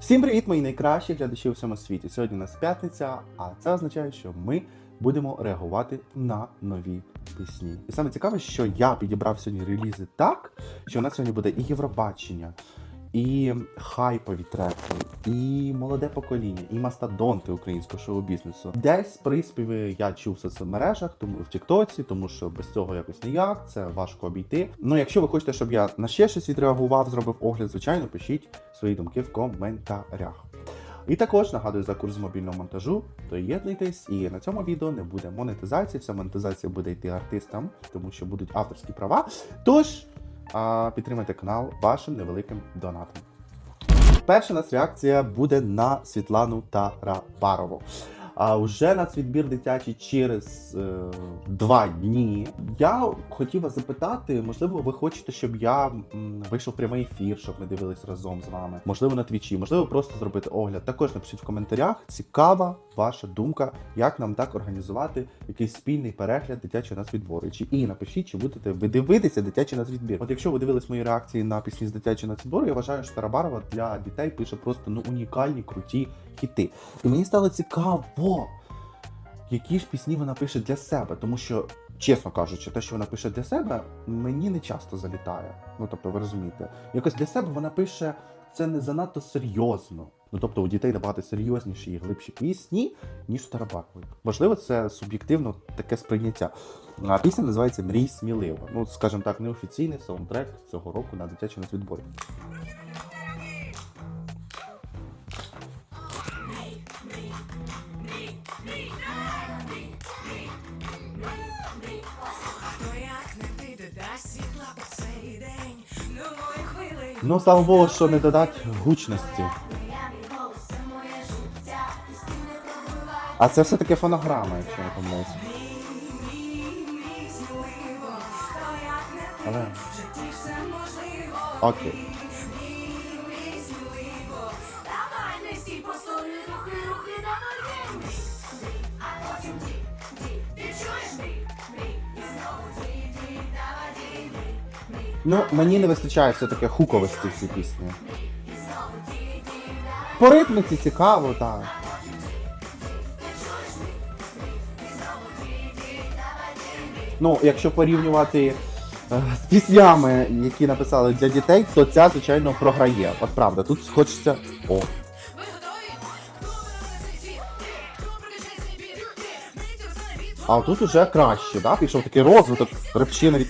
Всім привіт, мої найкращі глядачі у всьому світі. Сьогодні у нас п'ятниця, а це означає, що ми будемо реагувати на нові пісні. І саме цікаве, що я підібрав сьогодні релізи так, що у нас сьогодні буде і Євробачення, і хайпові треки, і молоде покоління, і мастодонти українського шоу-бізнесу. Десь приспіви я чув в соцмережах, тому в Тіктоці, тому що без цього якось ніяк, це важко обійти. Ну, якщо ви хочете, щоб я на ще щось відреагував, зробив огляд, звичайно, пишіть свої думки в коментарях. І також нагадую за курс мобільного монтажу, доєднуйтесь, і на цьому відео не буде монетизації. Вся монетизація буде йти артистам, тому що будуть авторські права. Тож а, підтримайте канал вашим невеликим донатом. Перша нас реакція буде на Світлану Тарабарову. А вже нацвідбір дитячий через е, два дні. Я хотів вас запитати, можливо, ви хочете, щоб я вийшов в прямий ефір, щоб ми дивились разом з вами. Можливо, на твічі, можливо, просто зробити огляд. Також напишіть в коментарях. Цікава ваша думка, як нам так організувати якийсь спільний перегляд дитячого нацвідбору. Чи і напишіть, чи будете ви дивитися дитячий нацвідбір. От якщо ви дивились мої реакції на пісні з дитячого нацвідбору, я вважаю, що Тарабарова для дітей пише просто ну унікальні круті хіти. І мені стало цікаво, які ж пісні вона пише для себе, тому що. Чесно кажучи, те, що вона пише для себе, мені не часто залітає. Ну тобто, ви розумієте, якось для себе вона пише це не занадто серйозно. Ну тобто у дітей набагато серйозніші і глибші пісні, ніж у Тарабарової. Можливо, це суб'єктивно таке сприйняття. А пісня називається Мрій сміливо. Ну, скажімо так, неофіційний саундтрек цього року на дитячому нацвідборі. Ну, слава Богу, що не додать гучності. А це все-таки фонограма, якщо не помиляюся. Але окей. Ну, мені не вистачає все-таки хуковості в цій пісні. По ритміці цікаво, так. Ну, якщо порівнювати е, з піснями, які написали для дітей, то ця, звичайно, програє. От правда, тут хочеться. О. А тут уже краще, да? Пішов такий розвиток, репчина від.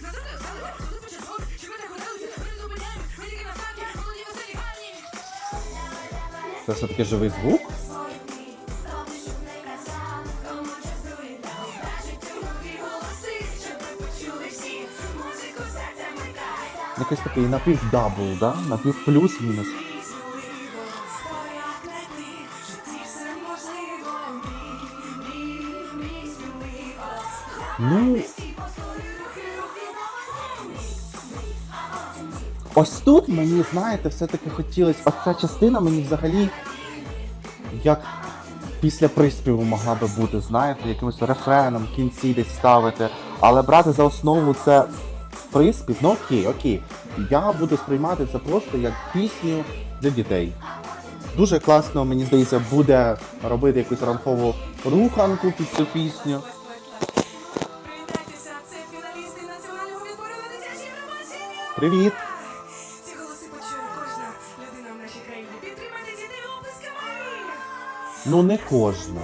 Це все-таки живий звук. Якийсь такий напівдабл, да? Напів плюс-мінус. Ну, ось тут мені, знаєте, все-таки хотілося. Ось ця частина мені взагалі як після приспіву могла би бути, знаєте, якимось рефреном в кінці десь ставити. Але брати за основу це приспів, ну окей, окей. Я буду сприймати це просто як пісню для дітей. Дуже класно, мені здається, буде робити якусь ранкову руханку під цю пісню. Привітайтеся, Ну не кожна.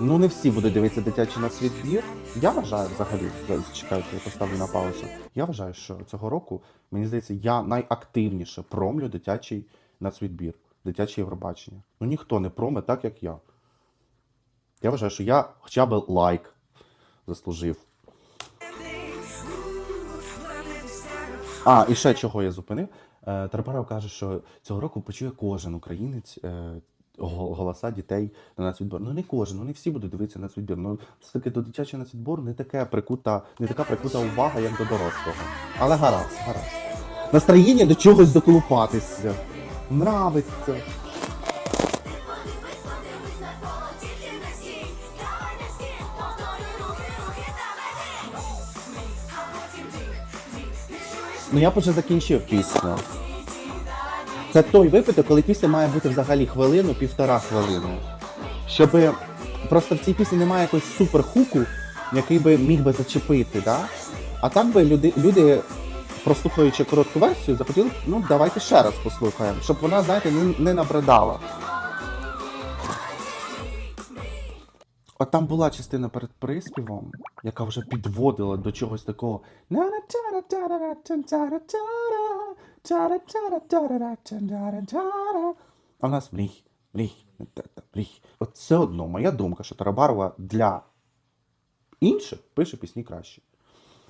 Ну не всі будуть дивитися дитячий нацвідбір. Я вважаю взагалі, чекайте, я поставлю на паузу. Я вважаю, що цього року, мені здається, я найактивніше промлю дитячий нацвідбір, дитяче Євробачення. Ну ніхто не проме так, як я. Я вважаю, що я хоча б лайк заслужив. А, і ще чого я зупинив. Е, Тарабаров каже, що цього року почує кожен українець е, голоса дітей на нацвідбор. Ну не кожен, ну не всі будуть дивитися на нацвідбір. Ну все-таки до дитячого нацвідбору не таке прикута, не така прикута увага, як до дорослого. Але гаразд, гаразд. Настроєння до чогось доколупатися. Нравиться. Ну я б вже закінчив пісню. Це той випадок, коли пісня має бути взагалі хвилину, півтора хвилини. Щоб просто в цій пісні немає якогось суперхуку, який би міг би зачепити. Да? А так би люди, люди, прослухаючи коротку версію, захотіли, ну давайте ще раз послухаємо, щоб вона, знаєте, не, не набридала. От там була частина перед приспівом, яка вже підводила до чогось такого. А в нас мрій, мрій, мрій. От все одно моя думка, що Тарабарова для інших пише пісні краще.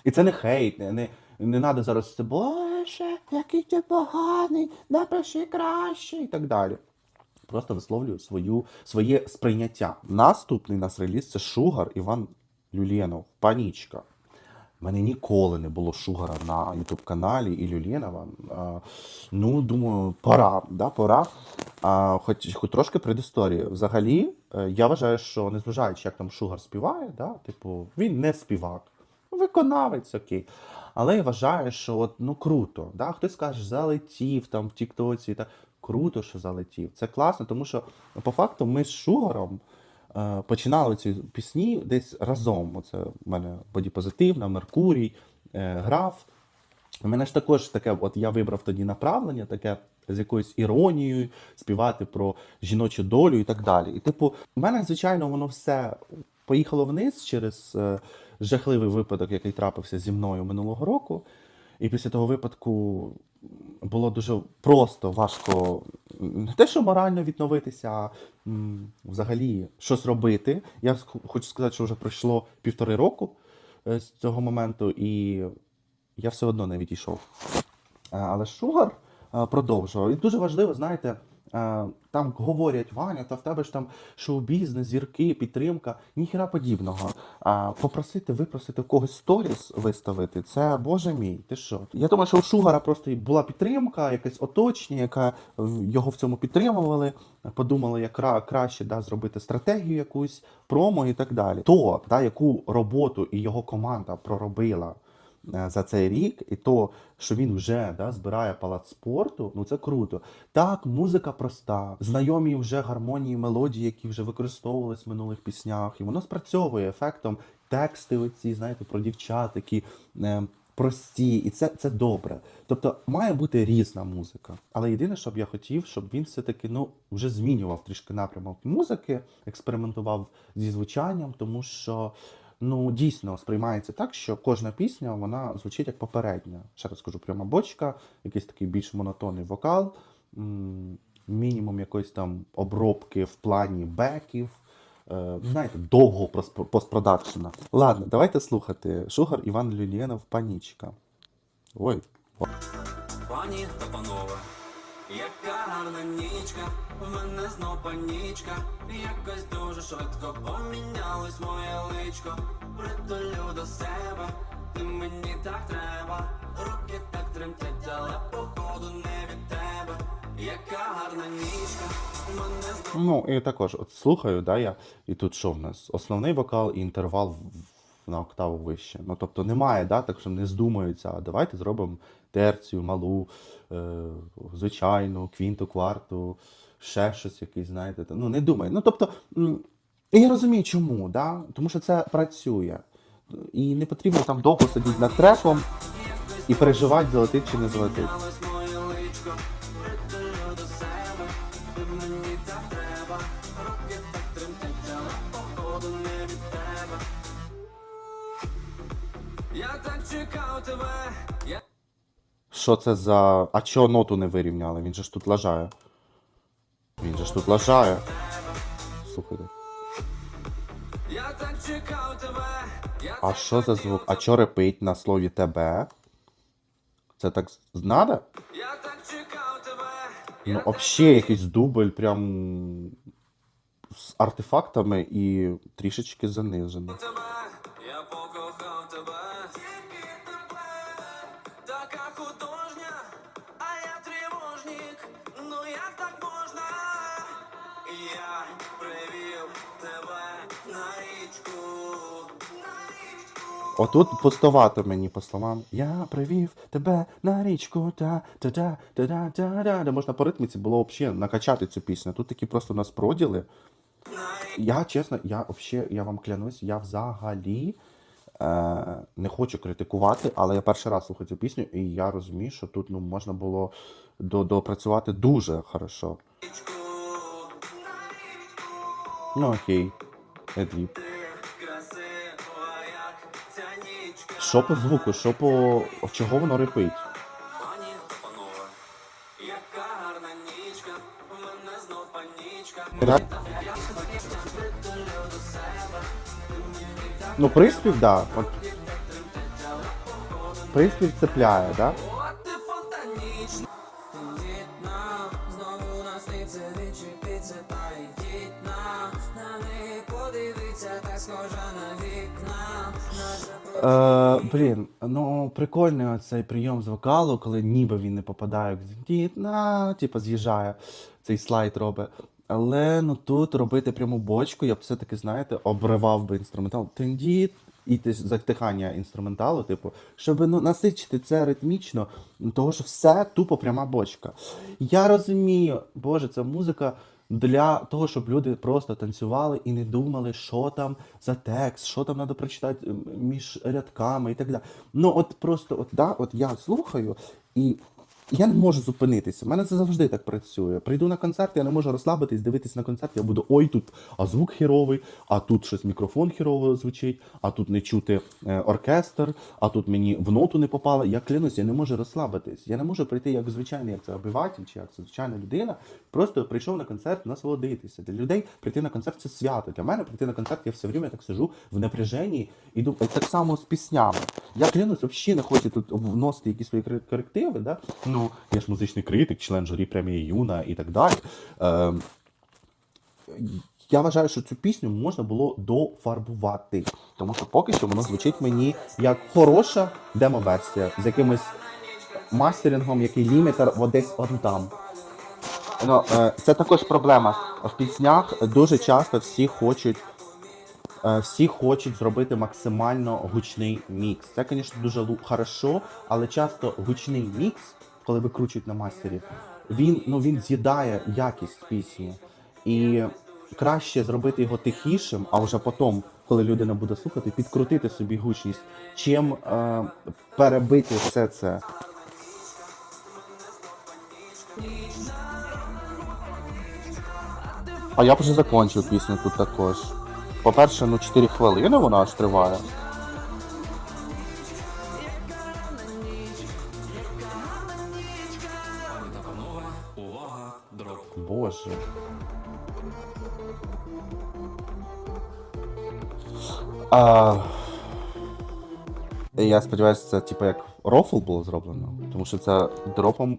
І це не хейт, не, не, не треба зараз це Боже, який ти поганий, напиши краще і так далі. Просто висловлюю свою, своє сприйняття. Наступний нас реліз це Шугар Іван Люленов. Панічка. У мене ніколи не було Шугара на Ютуб каналі і Люленова. А, ну, думаю, пора. Да, пора. А, хоч, хоч трошки предісторії. Взагалі, е, я вважаю, що незважаючи, як там Шугар співає, да, типу, він не співак. Виконавець, окей. Але я вважаю, що от, ну круто. Да? Хтось каже, залетів там в Тіктоці. Круто, що залетів. Це класно, тому що по факту ми з Шугаром починали ці пісні десь разом. Оце в мене бодіпозитивна, Меркурій, е, граф. У мене ж також таке, от я вибрав тоді направлення, таке з якоюсь іронією, співати про жіночу долю і так далі. І, типу, у мене, звичайно, воно все поїхало вниз через е, жахливий випадок, який трапився зі мною минулого року. І після того випадку було дуже просто важко не те, що морально відновитися, а взагалі щось робити. Я хочу сказати, що вже пройшло півтори року е, з цього моменту, і я все одно не відійшов. Але Шугар продовжував. І дуже важливо, знаєте, там говорять, Ваня, та в тебе ж там шоу-бізнес, зірки, підтримка, ніхіра подібного. А попросити, випросити в когось сторіс виставити, це боже мій, ти що? Я думаю, що у Шугара просто була підтримка, якесь оточення, яка його в цьому підтримували, подумали, як кра- краще да, зробити стратегію якусь, промо і так далі. То, да, яку роботу і його команда проробила е, за цей рік, і то, що він вже да, збирає палац спорту, ну це круто. Так, музика проста, знайомі вже гармонії, мелодії, які вже використовувались в минулих піснях, і воно спрацьовує ефектом. Тексти, оці, знаєте, про дівчат, які е, прості, і це, це добре. Тобто має бути різна музика. Але єдине, що б я хотів, щоб він все-таки ну, вже змінював трішки напрямок музики, експериментував зі звучанням, тому що ну дійсно сприймається так, що кожна пісня вона звучить як попередня. Ще раз скажу, пряма бочка, якийсь такий більш монотонний вокал, мінімум якоїсь там обробки в плані беків. е, Знаєте, довго постпродакшена. Ладно, давайте слухати. Шугар Іван Люлєнов, панічка. Ой, Пані та панове, яка гарна нічка, в мене знов панічка, якось дуже швидко помінялось моє личко, притулю до себе, ти мені так треба, руки так тремтять, але походу не від тебе, яка гарна нічка, в мене знов Ну, і також от слухаю, да, я, і тут що в нас? Основний вокал і інтервал в- на октаву вище. Ну, тобто немає, да, так що не здумаються, а давайте зробимо терцію, малу, е, звичайну, квінту, кварту, ще щось якийсь, знаєте. Ну, не думаю. Ну, тобто, я розумію, чому, да? тому що це працює. І не потрібно там довго сидіти над треком і переживати, залетить чи не залетить. Тебе, Що це за. А чого ноту не вирівняли? Він же ж тут лажає. Він же ж тут лажає. Слухайте. Я так чекав тебе. А що за звук? А чо репить на слові тебе? Це так надо? Я так чекав тебе. Ну, взагалі якийсь дубль прям з артефактами і трішечки занижений. Отут пустовато мені по словам. Я привів тебе на річку, та та та та та та та Де можна по ритміці було взагалі накачати цю пісню. Тут такі просто нас проділи. Я чесно, я взагалі, я вам клянусь, я взагалі е, не хочу критикувати, але я перший раз слухаю цю пісню, і я розумію, що тут ну, можна було до, допрацювати дуже хорошо. Ну окей. Едліп. Що по звуку, що по. Чого воно рипить? Ре- Ну, приспів, да. Приспів цепляє, да? Е, блін, ну прикольний оцей прийом з вокалу, коли ніби він не попадає, дітна, типу з'їжджає, цей слайд робить. Але ну тут робити пряму бочку, я б все-таки, знаєте, обривав би інструментал. Тендіт, і ти затихання інструменталу, типу, щоб ну, насичити це ритмічно, ну, того що все тупо пряма бочка. Я розумію, боже, це музика для того, щоб люди просто танцювали і не думали, що там за текст, що там треба прочитати між рядками і так далі. Ну, от просто, от, да, от я слухаю і. Я не можу зупинитися. У мене це завжди так працює. Прийду на концерт, я не можу розслабитись, дивитись на концерт. Я буду ой, тут а звук хіровий, а тут щось мікрофон хірово звучить, а тут не чути е, оркестр, а тут мені в ноту не попало. Я клянусь, я не можу розслабитись. Я не можу прийти як звичайний, як це обиватель, чи як це звичайна людина. Просто прийшов на концерт насолодитися. Для людей прийти на концерт це свято. Для мене прийти на концерт, я все время так сижу в напряженні і думаю, так само з піснями. Я клянусь, взагалі не хочу тут вносити якісь свої корективи. Да? Ну, я ж музичний критик, член журі премії Юна і так далі. Ем, я вважаю, що цю пісню можна було дофарбувати, тому що поки що воно звучить мені як хороша демо-версія з якимось мастерингом, який лімітер десь он там. Ну, е, це також проблема. В піснях дуже часто всі хочуть. е, Всі хочуть зробити максимально гучний мікс. Це, звісно, дуже хорошо, але часто гучний мікс, коли викручують на мастері, він, ну, він з'їдає якість пісні. І краще зробити його тихішим, а вже потім, коли людина буде слухати, підкрутити собі гучність, чим е, перебити все це. А я б вже закончив пісню тут також. По-перше, ну 4 хвилини вона аж триває. А... Я сподіваюся, це типу як рофл було зроблено, тому що це дропом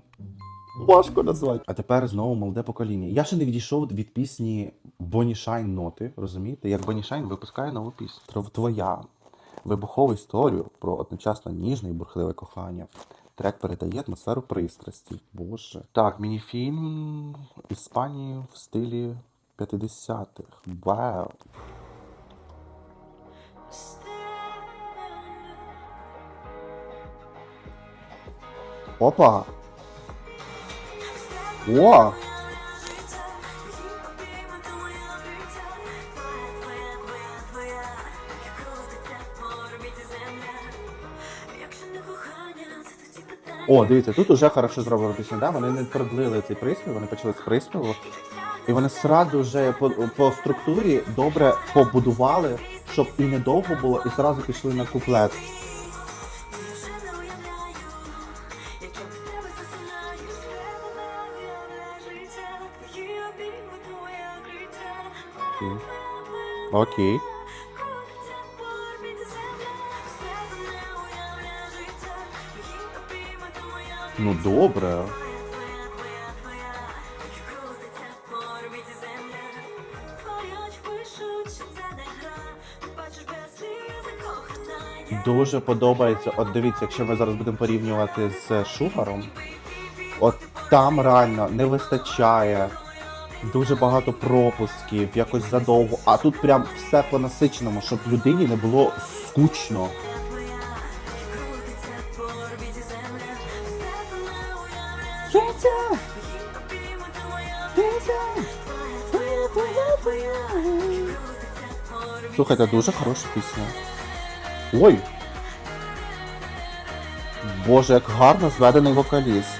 важко назвати. А тепер знову молоде покоління. Я ще не відійшов від пісні Bonnie Shine ноти, розумієте? Як Bonnie Shine випускає нову пісню. Твоя вибухову історію про одночасно ніжне і бурхливе кохання. Трек передає атмосферу пристрасті. Боже. Так, мініфільм Іспанії в стилі 50-х. Вау. Опа! О! О, дивіться, тут уже хорошо зроблено пісня, да? Вони не продлили цей приспів, вони почали з приспіву. І вони сразу вже по, по структурі добре побудували, щоб і недовго було, і сразу пішли на куплет. Окей. Ну добре. дуже подобається. От дивіться, якщо ми зараз будемо порівнювати з Шугаром, от там реально не вистачає дуже багато пропусків, якось задовго. А тут прям все по-насиченому, щоб людині не було скучно. Життя! Слухайте, дуже хороша пісня. Ой! Боже, як гарно зведений вокаліст.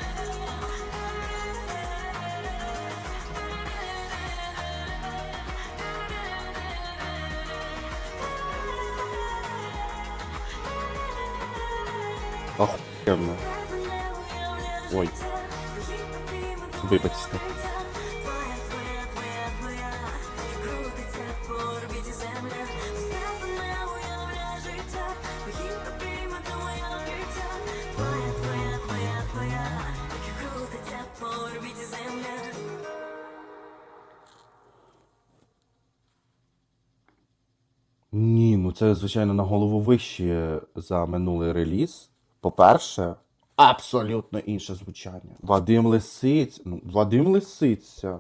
Це, звичайно, на голову вище за минулий реліз. По-перше, абсолютно інше звучання. Вадим Лисиць, ну, Вадим Лисиця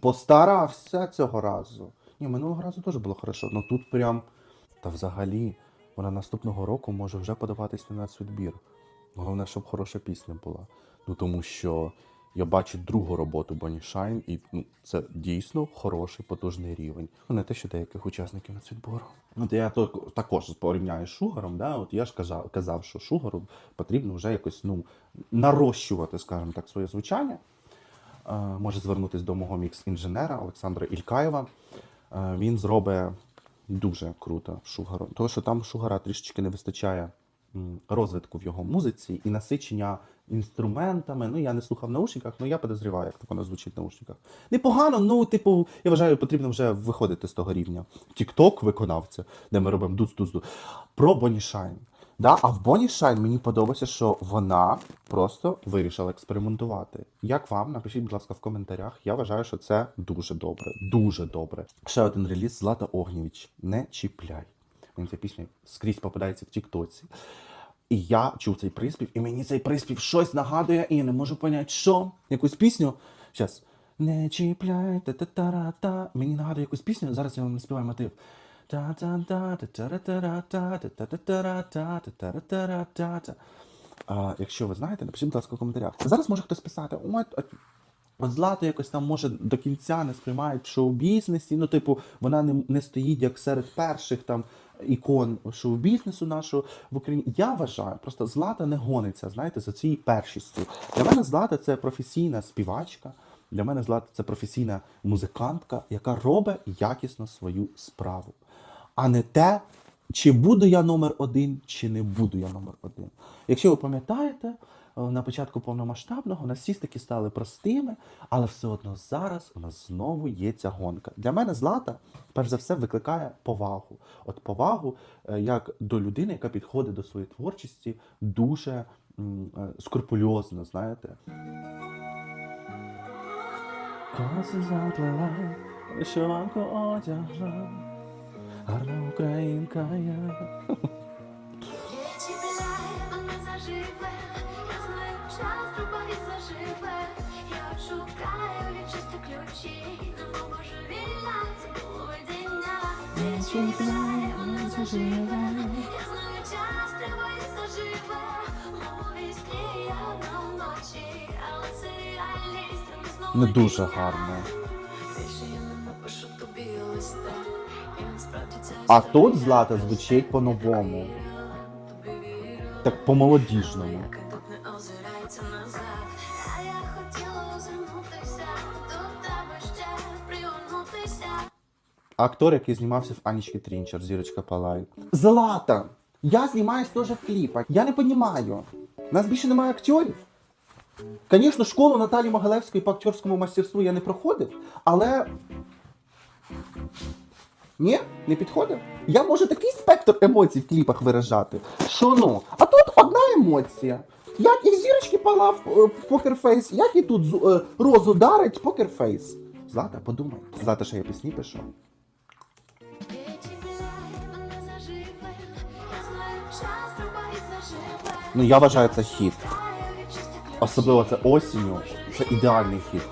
постарався цього разу. Ні, минулого разу теж було хорошо, але тут прям. Та взагалі, вона наступного року може вже подаватись на нацвідбір. Головне, щоб хороша пісня була. Ну тому що я бачу другу роботу Bonnie і ну, це дійсно хороший потужний рівень. Ну, не те, що деяких учасників нацвідбору. От я то, також порівняю з Шугаром, да? от я ж казав, казав, що Шугару потрібно вже якось ну, нарощувати, скажімо так, своє звучання. Е, може звернутися до мого мікс-інженера Олександра Ількаєва. Е, Він зробить дуже круто Шугару. Тому що там Шугара трішечки не вистачає розвитку в його музиці і насичення інструментами. Ну, я не слухав наушниках, але я підозріваю, як так воно звучить в наушниках. Непогано, ну, типу, я вважаю, потрібно вже виходити з того рівня. Тікток виконавця, де ми робимо дуц-дуц-дуц. Про Shine. Да? А в Bonnie Shine мені подобається, що вона просто вирішила експериментувати. Як вам? Напишіть, будь ласка, в коментарях. Я вважаю, що це дуже добре. Дуже добре. Ще один реліз Злата Огнєвіч. Не чіпляй мені ця пісня скрізь попадається в Тіктоці. І я чув цей приспів, і мені цей приспів щось нагадує, і я не можу поняти, що якусь пісню. Зараз. Не чіпляй, та-та-ра-та. Мені нагадує якусь пісню. Зараз я вам співаю мотив. А, Якщо ви знаєте, напишіть, будь ласка, в коментарях. Зараз може хтось писати, от, от, от злато якось там може до кінця не сприймають в шоу-бізнесі. Ну, типу, вона не не стоїть як серед перших там ікон шоу-бізнесу нашого в Україні. Я вважаю, просто Злата не гониться, знаєте, за цією першістю. Для мене Злата це професійна співачка. Для мене Злата це професійна музикантка, яка робить якісно свою справу. А не те, чи буду я номер один, чи не буду я номер один. Якщо ви пам'ятаєте, на початку повномасштабного у нас всі таки стали простими, але все одно зараз у нас знову є ця гонка. Для мене Злата, перш за все, викликає повагу. От повагу е, як до людини, яка підходить до своєї творчості дуже е, скрупульозно, знаєте. Коси заплела, вишиванку одягла, гарна українка я. Чіпляй, вона заживе, я час, труба і заживе. Я шукаю відчисти ключі, не можу вільна, це було видіння. Не чіпляй, вона заживе, я знаю час, труба заживе. Мові сні я одна вночі, але це реальність, ми знову Не дуже гарно. А тут Злата звучить по-новому, так по-молодіжному. Актор, який знімався в Анічки Трінчер, зірочка Палай. Злата! Я знімаюсь теж в кліпах. Я не розумію. Нас більше немає акторів. Звісно, школу Наталі Могилевської по акторському мастерству я не проходив, але. Ні, не підходить. Я можу такий спектр емоцій в кліпах виражати. Що ну? А тут одна емоція. Як і в зірочки палав е, покерфейс, як і тут е, розу дарить покерфейс. Злата, подумай. Злата, що я пісні пишу. Ну я вважаю це ключі. Особливо це осінню. Це ідеальний хіт.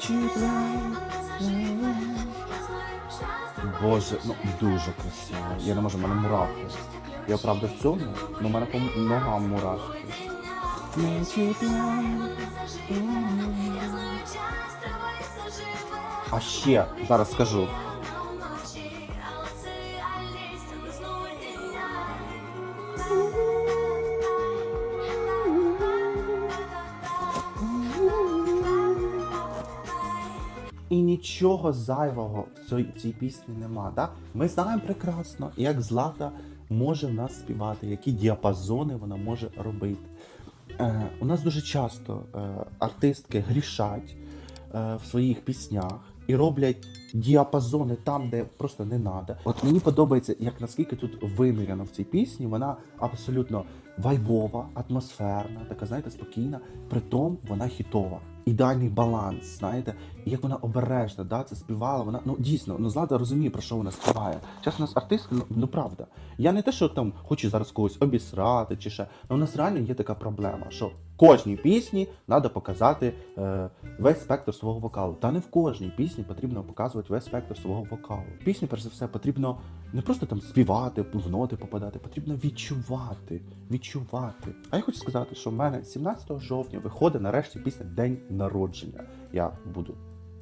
Чіпляй. Боже, ну дуже красиво. Я не можу, в мене мурахи. Я правда в цьому, але в мене по ногам мурашки. А ще зараз скажу. І нічого зайвого в цій, цій пісні нема. Да? Ми знаємо прекрасно, як Злата може в нас співати, які діапазони вона може робити. Е, у нас дуже часто е, артистки грішать е, в своїх піснях і роблять діапазони там, де просто не треба. От мені подобається, як наскільки тут виміряно в цій пісні, вона абсолютно вайбова, атмосферна, така, знаєте, спокійна, притом вона хітова. Ідеальний баланс, знаєте, і як вона обережна, да, це співала. Вона ну дійсно, ну Злата розуміє, про що вона співає. Час у нас артистка, ну, ну правда. Я не те, що там хочу зараз когось обісрати чи ще. Ну, у нас реально є така проблема, що кожній пісні треба показати е, весь спектр свого вокалу. Та не в кожній пісні потрібно показувати весь спектр свого вокалу. В Пісню, перш за все, потрібно не просто там співати, в ноти попадати, потрібно відчувати. Відчувати. А я хочу сказати, що в мене 17 жовтня виходить нарешті пісня День народження. Я буду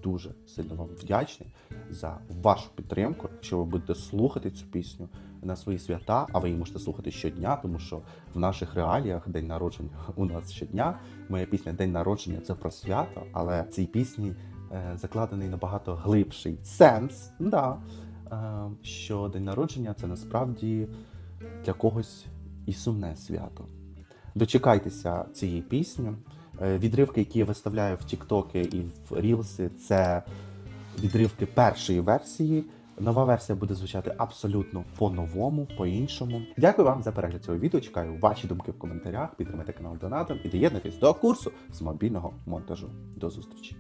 дуже сильно вам вдячний за вашу підтримку. Якщо ви будете слухати цю пісню на свої свята, а ви її можете слухати щодня, тому що в наших реаліях день народження у нас щодня. Моя пісня День народження це про свято, але цій пісні е, закладений набагато глибший сенс. Да, е, що день народження це насправді для когось і сумне свято. Дочекайтеся цієї пісні. Е, Відривки, які я виставляю в Тіктоки і в Рілси, це відривки першої версії. Нова версія буде звучати абсолютно по-новому, по-іншому. Дякую вам за перегляд цього відео. Чекаю ваші думки в коментарях. Підтримайте канал донатом і доєднуйтесь до курсу з мобільного монтажу. До зустрічі!